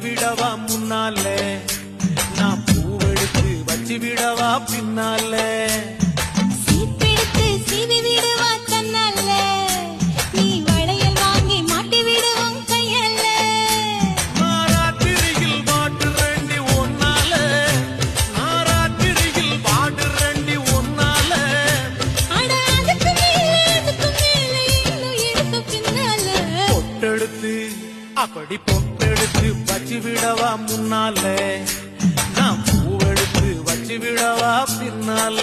முன்னால? நான் பூவெடுத்து வச்சு விடவா பின்னால. சீப்பெடுத்து அப்படி பொட்டெடுத்து வச்சு விடவா முன்னால? நான் பூவெடுத்து வச்சு விடவா பின்னால?